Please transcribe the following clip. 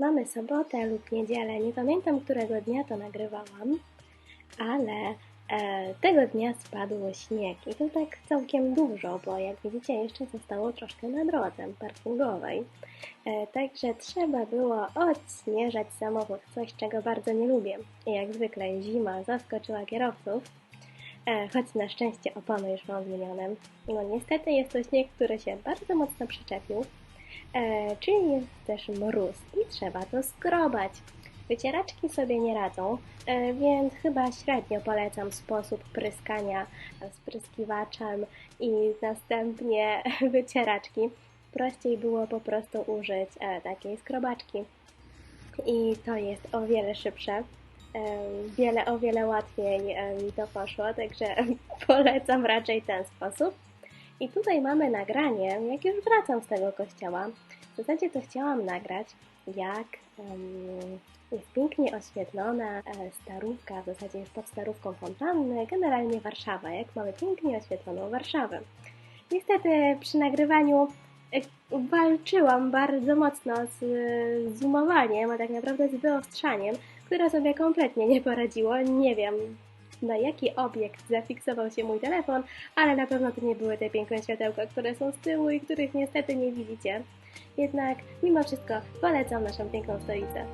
Mamy sobotę lub niedzielę, nie pamiętam którego dnia to nagrywałam, ale e, tego dnia spadł śnieg i to tak całkiem dużo, bo jak widzicie jeszcze zostało troszkę na drodze parkingowej. E, także trzeba było odśnieżać samochód, coś czego bardzo nie lubię. I jak zwykle zima zaskoczyła kierowców, e, choć na szczęście opony już mam zmienione. No niestety jest to śnieg, który się bardzo mocno przyczepił, e, czyli jest też mróz i trzeba to skrobać. Wycieraczki sobie nie radzą, e, więc chyba średnio polecam sposób pryskania spryskiwaczem i następnie wycieraczki. Prościej było po prostu użyć e, takiej skrobaczki i to jest o wiele szybsze. E, Wiele, o wiele łatwiej e, mi to poszło, także polecam raczej ten sposób. I tutaj mamy nagranie, jak już wracam z tego kościoła. W zasadzie to chciałam nagrać, jak em, jest pięknie oświetlona e, starówka, w zasadzie jest pod starówką fontanny, generalnie Warszawa, jak mamy pięknie oświetloną Warszawę. Niestety przy nagrywaniu e, walczyłam bardzo mocno z e, zoomowaniem, a tak naprawdę z wyostrzaniem, które sobie kompletnie nie poradziło. Nie wiem, na jaki obiekt zafiksował się mój telefon, ale na pewno to nie były te piękne światełka, które są z tyłu i których niestety nie widzicie. Jednak mimo wszystko polecam naszą piękną stolicę.